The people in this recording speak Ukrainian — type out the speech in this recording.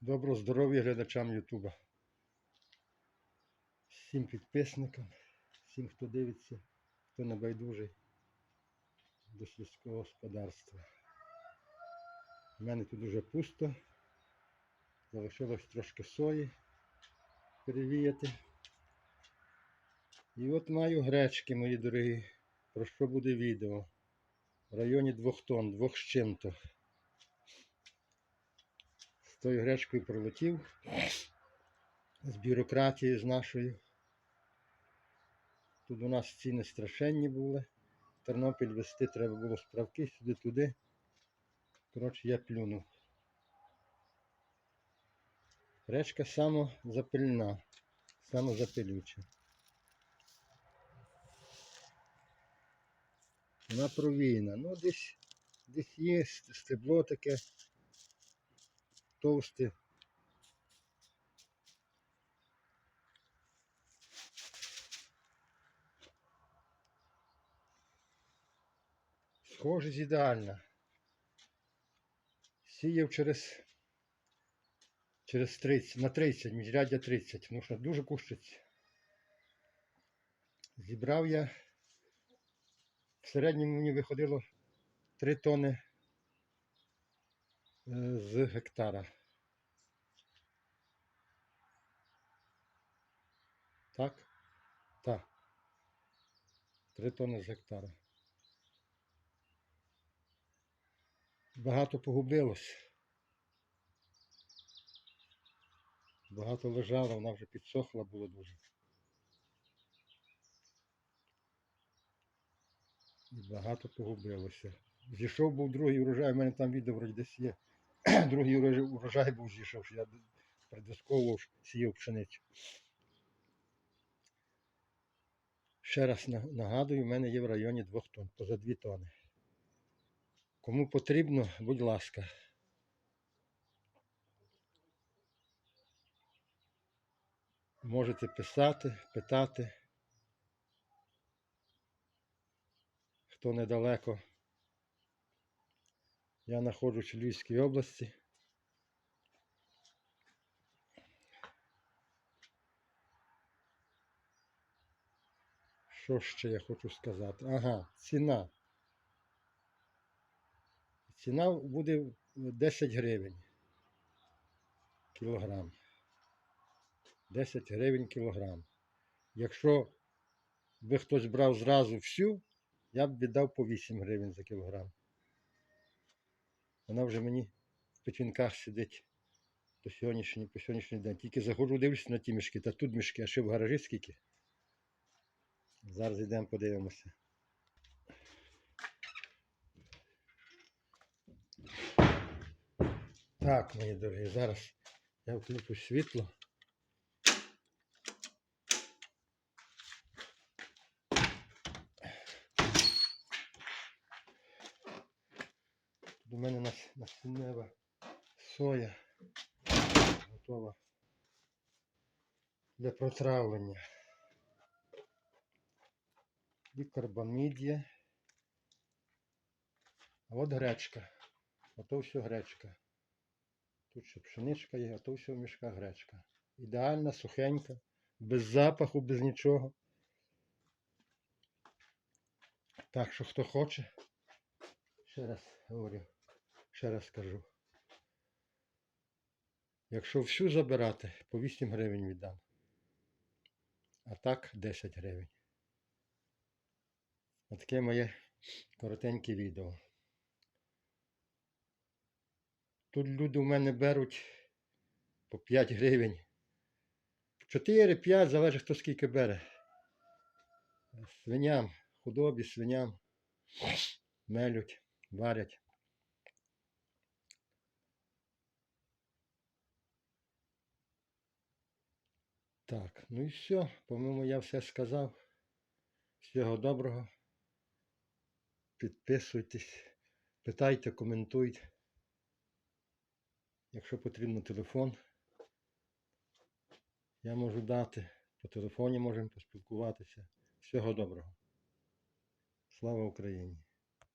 Доброго здоров'я глядачам Ютуба. Всім підписникам, всім, хто дивиться, хто не байдужий до сільського господарства. У мене тут уже пусто. Залишилось трошки сої перевіяти. І от маю гречки, мої дорогі. Про що буде відео? В районі двох тонн, двох з чим-то. Тою гречкою пролетів. З бюрократією з нашою. Тут у нас ціни страшенні були. Тернопіль вести треба було справки сюди-туди. Коротше, я плюнув. Гречка самозапильна, самозапилюча. Вона провійна. Ну, десь, десь є стебло таке товсте. Схожість ідеальна. Сіяв через, через 30, на 30, міжряддя 30, тому що дуже кущиться. Зібрав я, в середньому мені виходило 3 тони з гектара. Так? Так. 3 тони з гектара. Багато погубилось. Багато лежало, вона вже підсохла було дуже. Багато погубилося. Зійшов був другий урожай, у мене там відео вроді десь є. другий урожай, був зійшов, що я предвисковував, сіяв пшеницю. Ще раз нагадую, в мене є в районі 2 тонн, поза 2 тонни. Кому потрібно, будь ласка. Можете писати, питати. Хто недалеко. Я знаходжусь у Львівській області. Що ще я хочу сказати? Ага, ціна. Ціна буде 10 гривень кілограм. 10 гривень кілограм. Якщо би хтось брав зразу всю, я б віддав по 8 гривень за кілограм. Вона вже мені в печінках сидить по сьогоднішній, по сьогоднішній день. Тільки заходжу, дивлюся на ті мішки, та тут мішки, а ще в гаражі скільки. Зараз йдемо подивимося. Так, мої дорогі, зараз я включу світло. У мене нас- насіннева соя готова для протравлення. І карбамідія. А от гречка. Ото все гречка. Тут ще пшеничка є, а то все в мішках гречка. Ідеальна, сухенька, без запаху, без нічого. Так що хто хоче, ще раз говорю, ще раз скажу. Якщо всю забирати, по 8 гривень віддам. А так 10 гривень. Отаке моє коротеньке відео. Тут люди в мене беруть по 5 гривень. 4-5, залежить хто скільки бере. Свиням, худобі, свиням мелють, варять. Так, ну і все. По-моєму, я все сказав. Всього доброго. Підписуйтесь, питайте, коментуйте. Якщо потрібно телефон, я можу дати. По телефоні можемо поспілкуватися. Всього доброго. Слава Україні!